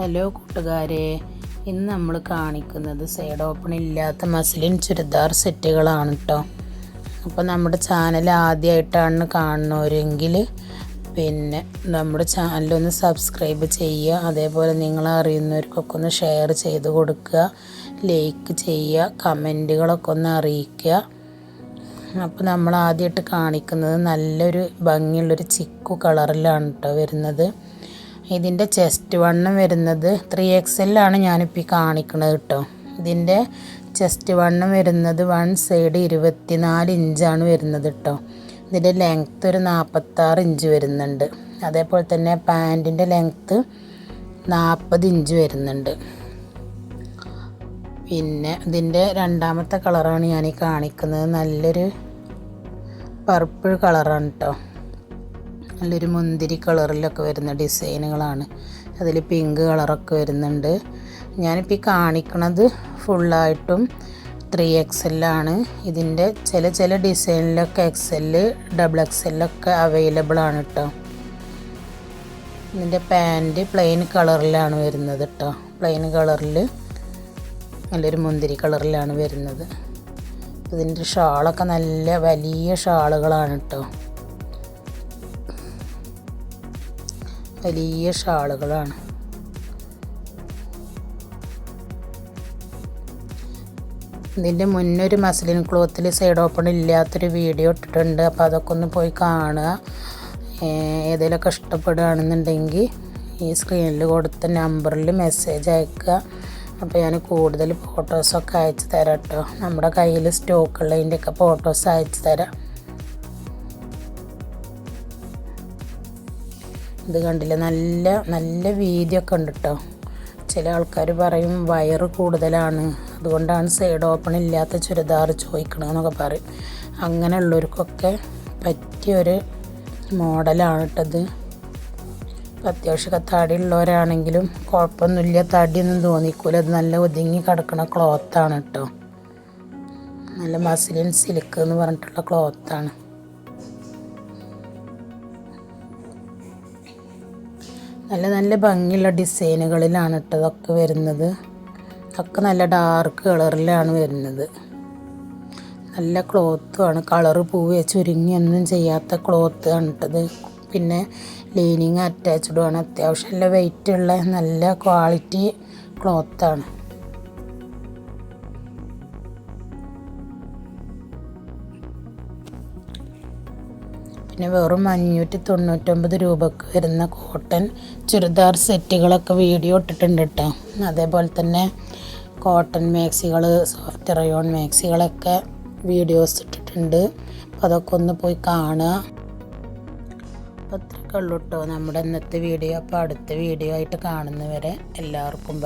Hello കൂട്ടുകാരെ. ഇന്ന് നമ്മൾ കാണിക്കുന്നത് സൈഡ് ഓപ്പൺ ഇല്ലാത്ത മസ്ലിൻ ചുരിദാർ സെറ്റുകളാണ് കേട്ടോ അപ്പോൾ നമ്മുടെ ചാനൽ ആദ്യമായിട്ടാണ് കാണുന്നവരെങ്കിൽ പിന്നെ നമ്മുടെ ചാനലൊന്ന് സബ്സ്ക്രൈബ് ചെയ്യുക. അതേപോലെ നിങ്ങൾ അറിയുന്നവർക്കൊക്കെ ഒന്ന് ഷെയർ ചെയ്ത് കൊടുക്കുക. ലൈക്ക് ചെയ്യുക കമന്റുകളൊക്കെ ഒന്ന് അറിയിക്കുക. അപ്പോൾ നമ്മൾ ആദ്യമായിട്ട് കാണിക്കുന്നത് നല്ലൊരു ഭംഗിയുള്ളൊരു ചിക്കു കളറിലാണ് കേട്ടോ വരുന്നത്. ഇതിന്റെ ചെസ്റ്റ് വണ്ണം വരുന്നത് ത്രീ എക്സ് എല്ലാണ് ഞാനിപ്പോൾ ഈ കാണിക്കുന്നത് കേട്ടോ ഇതിന്റെ ചെസ്റ്റ് വണ്ണം വരുന്നത് വൺ സൈഡ് ഇരുപത്തിനാല് ഇഞ്ചാണ് വരുന്നത് കേട്ടോ ഇതിന്റെ ലെങ്ത്ത് ഒരു നാൽപ്പത്താറ് ഇഞ്ച് വരുന്നുണ്ട്. അതേപോലെ തന്നെ പാന്റിന്റെ ലെങ്ത്ത് നാൽപ്പത് ഇഞ്ച് വരുന്നുണ്ട്. പിന്നെ ഇതിന്റെ രണ്ടാമത്തെ കളറാണ് ഞാൻ ഈ കാണിക്കുന്നത്. നല്ലൊരു പർപ്പിൾ കളറാണ് കേട്ടോ നല്ലൊരു മുന്തിരി കളറിലൊക്കെ വരുന്ന ഡിസൈനുകളാണ്. അതിൽ പിങ്ക് കളറൊക്കെ വരുന്നുണ്ട്. ഞാനിപ്പോൾ ഈ കാണിക്കണത് ഫുള്ളായിട്ടും ത്രീ എക്സ് എല്ലാണ് ഇതിന്റെ ചില ചില ഡിസൈനിലൊക്കെ എക്സ് എൽ ഡബിൾ എക്സ് എല്ലൊക്കെ അവൈലബിൾ ആണ് കേട്ടോ ഇതിന്റെ പാന്റ് പ്ലെയിൻ കളറിലാണ് വരുന്നത് കേട്ടോ പ്ലെയിൻ കളറിൽ നല്ലൊരു മുന്തിരി കളറിലാണ് വരുന്നത്. ഇതിന്റെ ഷാളൊക്കെ നല്ല വലിയ ഷാളുകളാണ് കേട്ടോ വലിയ ഷാളുകളാണ്. ഇതിന്റെ മുന്നൊരു മസ്ലിൻ ക്ലോത്തിൽ സൈഡ് ഓപ്പൺ ഇല്ലാത്തൊരു വീഡിയോ ഇട്ടിട്ടുണ്ട്. അപ്പോൾ അതൊക്കെ ഒന്ന് പോയി കാണുക. ഏതെങ്കിലുമൊക്കെ ഇഷ്ടപ്പെടുകയാണെന്നുണ്ടെങ്കിൽ ഈ സ്ക്രീനിൽ കൊടുത്ത നമ്പറിൽ മെസ്സേജ് അയക്കുക. അപ്പോൾ ഞാൻ കൂടുതൽ ഫോട്ടോസൊക്കെ അയച്ചു തരാം കേട്ടോ നമ്മുടെ കയ്യിൽ സ്റ്റോക്കുള്ളതിന്റെയൊക്കെ ഫോട്ടോസ് അയച്ചു തരാം. ഇത് കണ്ടില്ല? നല്ല നല്ല വീതിയൊക്കെ ഉണ്ട് കേട്ടോ ചില ആൾക്കാർ പറയും വയറ് കൂടുതലാണ്. അതുകൊണ്ടാണ് സൈഡ് ഓപ്പൺ ഇല്ലാത്ത ചുരിദാർ ചോദിക്കണമെന്നൊക്കെ പറയും. അങ്ങനെയുള്ളവർക്കൊക്കെ പറ്റിയൊരു മോഡലാണ് കേട്ടത് അത്യാവശ്യമൊക്കെ തടിയുള്ളവരാണെങ്കിലും കുഴപ്പമൊന്നുമില്ല. തടിയൊന്നും തോന്നിക്കൂല. അത് നല്ല ഒതുങ്ങി കിടക്കുന്ന ക്ലോത്താണ് കേട്ടോ നല്ല മസിലിൻ സിൽക്ക് എന്ന് പറഞ്ഞിട്ടുള്ള ക്ലോത്താണ് നല്ല നല്ല ഭംഗിയുള്ള ഡിസൈനുകളിലാണ് ഇട്ടതൊക്കെ വരുന്നത്. ഒക്കെ നല്ല ഡാർക്ക് കളറിലാണ് വരുന്നത്. നല്ല ക്ലോത്തുമാണ് കളറ് പൂവേ ചുരുങ്ങിയൊന്നും ചെയ്യാത്ത ക്ലോത്ത് ആണ് കേട്ടത് പിന്നെ ലീനിങ് അറ്റാച്ച്ഡുമാണ് അത്യാവശ്യം നല്ല വെയിറ്റ് ഉള്ള നല്ല ക്വാളിറ്റി ക്ലോത്താണ് പിന്നെ വെറും അഞ്ഞൂറ്റി തൊണ്ണൂറ്റൊമ്പത് രൂപക്ക് വരുന്ന കോട്ടൺ ചുരിദാർ സെറ്റുകളൊക്കെ വീഡിയോ ഇട്ടിട്ടുണ്ട് കേട്ടോ അതേപോലെ തന്നെ കോട്ടൺ മാക്സികൾ സോഫ്റ്റ് റയോൺ മാക്സികളൊക്കെ വീഡിയോസ് ഇട്ടിട്ടുണ്ട്. അപ്പോൾ അതൊക്കെ ഒന്ന് പോയി കാണുക. അപ്പോൾ അത്രയൊക്കെ ഉള്ളൂ കേട്ടോ നമ്മുടെ ഇന്നത്തെ വീഡിയോ. അപ്പോൾ അടുത്ത വീഡിയോ ആയിട്ട് കാണുന്നവരെ എല്ലാവർക്കും